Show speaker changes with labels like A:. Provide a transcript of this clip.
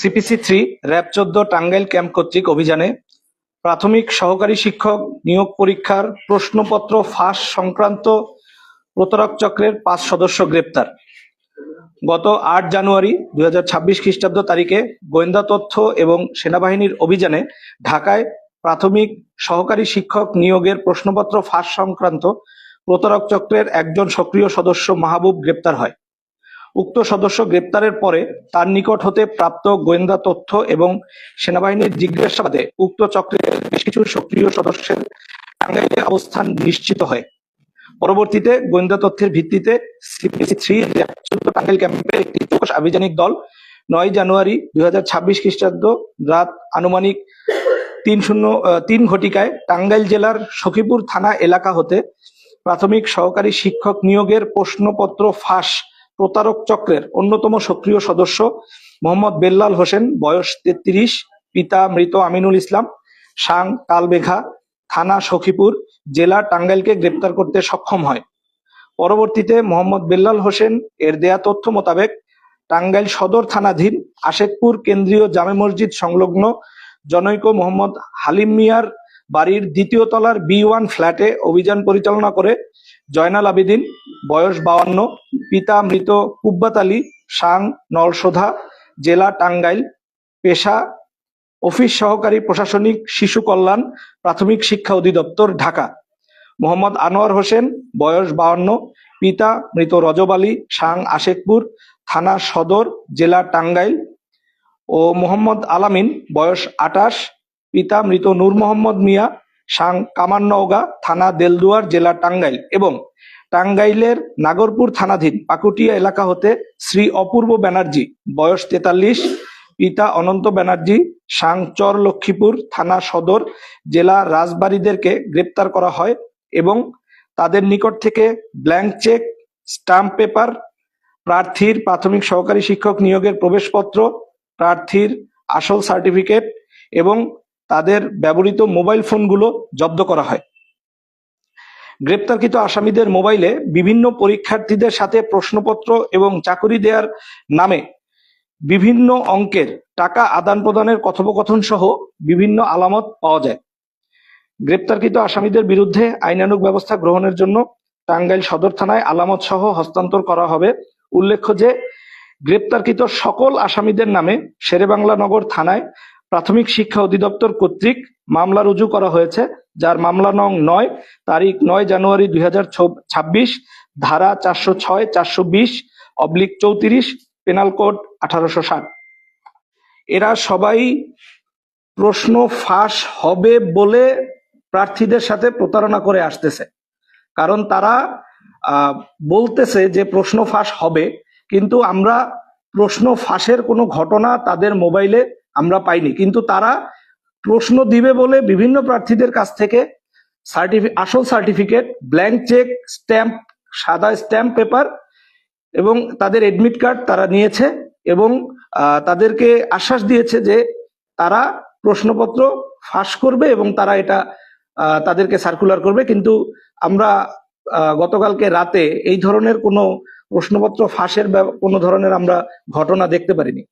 A: CPC three RAB চোদ্দ, Tangail camp কর্তৃক অভিযানে প্রাথমিক সহকারী শিক্ষক নিয়োগ পরীক্ষার প্রশ্নপত্র ফাঁস সংক্রান্ত প্রতারক চক্রের পাঁচ সদস্য গ্রেপ্তার। গত আট জানুয়ারি দুই হাজার ছাব্বিশ খ্রিস্টাব্দ তারিখে গোয়েন্দা তথ্য এবং সেনাবাহিনীর অভিযানে ঢাকায় প্রাথমিক সহকারী শিক্ষক নিয়োগের প্রশ্নপত্র ফাঁস সংক্রান্ত প্রতারক চক্রের একজন সক্রিয় সদস্য মাহবুব গ্রেপ্তার হয়। উক্ত সদস্য গ্রেপ্তারের পরে তার নিকট হতে প্রাপ্ত গোয়েন্দা তথ্য এবং সেনাবাহিনীর জিজ্ঞাসাবাদে উক্ত চক্রের বেশ কিছু সক্রিয় সদস্যের টাঙ্গাইলে অবস্থান নিশ্চিত হয়। পরবর্তীতে গোয়েন্দা তথ্যের ভিত্তিতে সিপিসি থ্রি টাঙ্গাইল ক্যাম্পে একটি চৌকস আভিযানিক দল নয় জানুয়ারি দুই হাজার ছাব্বিশ খ্রিস্টাব্দ রাত আনুমানিক তিন শূন্য তিন ঘটিকায় টাঙ্গাইল জেলার সখীপুর থানা এলাকা হতে প্রাথমিক সহকারী শিক্ষক নিয়োগের প্রশ্নপত্র ফাঁস প্রতারক চক্রের অন্যতম সক্রিয় সদস্য মোহাম্মদ বেল্লাল হোসেন, বয়স তেত্রিশ, পিতা মৃত আমিনুল ইসলাম, সাং কালবেঘা, থানা সখীপুর, জেলা টাঙ্গাইলকে গ্রেপ্তার করতে সক্ষম হয়। পরবর্তীতে মোহাম্মদ বেল্লাল হোসেন এর দেয়া তথ্য মোতাবেক টাঙ্গাইল সদর থানাধীন আশেকপুর কেন্দ্রীয় জামে মসজিদ সংলগ্ন জনৈক মোহাম্মদ হালিম মিয়ার বাড়ির দ্বিতীয় তলার বি ওয়ান ফ্ল্যাটে অভিযান পরিচালনা করে জয়নাল আবেদিন, বয়স বাউান্ন পিতা মৃত কুব্বাত আলী, সাং, নলসোধা, জেলা টাঙ্গাইল, পেশা অফিস সহকারী প্রশাসনিক শিশু কল্যাণ, প্রাথমিক শিক্ষা অধিদপ্তর, ঢাকা। মোহাম্মদ আনোয়ার হোসেন, বয়স বাউান্ন পিতা মৃত রজব আলী, সাং আশেকপুর, থানা সদর, জেলা টাঙ্গাইল। ও মোহাম্মদ আলামিন, বয়স আটাশ পিতা মৃত নূর মোহাম্মদ মিয়া, সাং কামারনওগা থানা দেলদুয়ার জেলা টাঙ্গাইল এবং টাঙ্গাইলের নাগরপুর থানাধীন পাকুটিয়া এলাকা হতে শ্রী অপূর্ব ব্যানার্জি, বয়স তেতাল্লিশ। পিতা অনন্ত ব্যানার্জি সাংচর লক্ষ্মীপুর থানা সদর জেলা রাজবাড়িদেরকে গ্রেপ্তার করা হয় এবং তাদের নিকট থেকে ব্ল্যাঙ্ক চেক, স্টাম্প পেপার, প্রার্থীর প্রাথমিক সহকারী শিক্ষক নিয়োগের প্রবেশপত্র, প্রার্থীর আসল সার্টিফিকেট এবং তাদের ব্যবহৃত মোবাইল ফোনগুলো জব্দ করা হয়। গ্রেপ্তারকৃত আসামিদের মোবাইলে বিভিন্ন পরীক্ষার্থীদের সাথে প্রশ্নপত্র এবং চাকুরি দেওয়ার নামে বিভিন্ন অঙ্কের টাকা আদান প্রদানের কথোপকথন সহ বিভিন্ন আলামত পাওয়া যায়। গ্রেপ্তারকৃত আসামিদের বিরুদ্ধে আইনানুগ ব্যবস্থা গ্রহণের জন্য টাঙ্গাইল সদর থানায় আলামত সহ হস্তান্তর করা হবে। উল্লেখ্য যে, গ্রেপ্তারকৃত সকল আসামিদের নামে শেরেবাংলা নগর থানায় প্রাথমিক শিক্ষা অধিদপ্তর কর্তৃক মামলা রুজু করা হয়েছে, যার মামলা নং নয়, তারিখ নয় জানুয়ারি দুই হাজার ছাব্বিশ ধারা চারশো ছয়, চারশো বিশ, অবলিক চৌত্রিশ, পেনাল কোড আঠারোশো ষাট। এরা সবাই প্রশ্ন ফাঁস হবে বলে প্রার্থীদের সাথে প্রতারণা করে আসতেছে। কারণ তারা বলতেছে যে প্রশ্ন ফাঁস হবে, কিন্তু আমরা প্রশ্ন ফাঁসের কোনো ঘটনা তাদের মোবাইলে আমরা পাইনি। কিন্তু তারা প্রশ্ন দিবে বলে বিভিন্ন প্রার্থীদের কাছ থেকে আসল সার্টিফিকেট ব্ল্যাঙ্ক চেক স্ট্যাম্প সাদা স্ট্যাম্প পেপার এবং তাদের এডমিট কার্ড তারা নিয়েছে এবং তাদেরকে আশ্বাস দিয়েছে যে তারা প্রশ্নপত্র ফাঁস করবে এবং তারা এটা তাদেরকে সার্কুলার করবে। কিন্তু আমরা গতকালকে রাতে এই ধরনের কোনো প্রশ্নপত্র ফাঁসের কোনো ধরনের আমরা ঘটনা দেখতে পারিনি।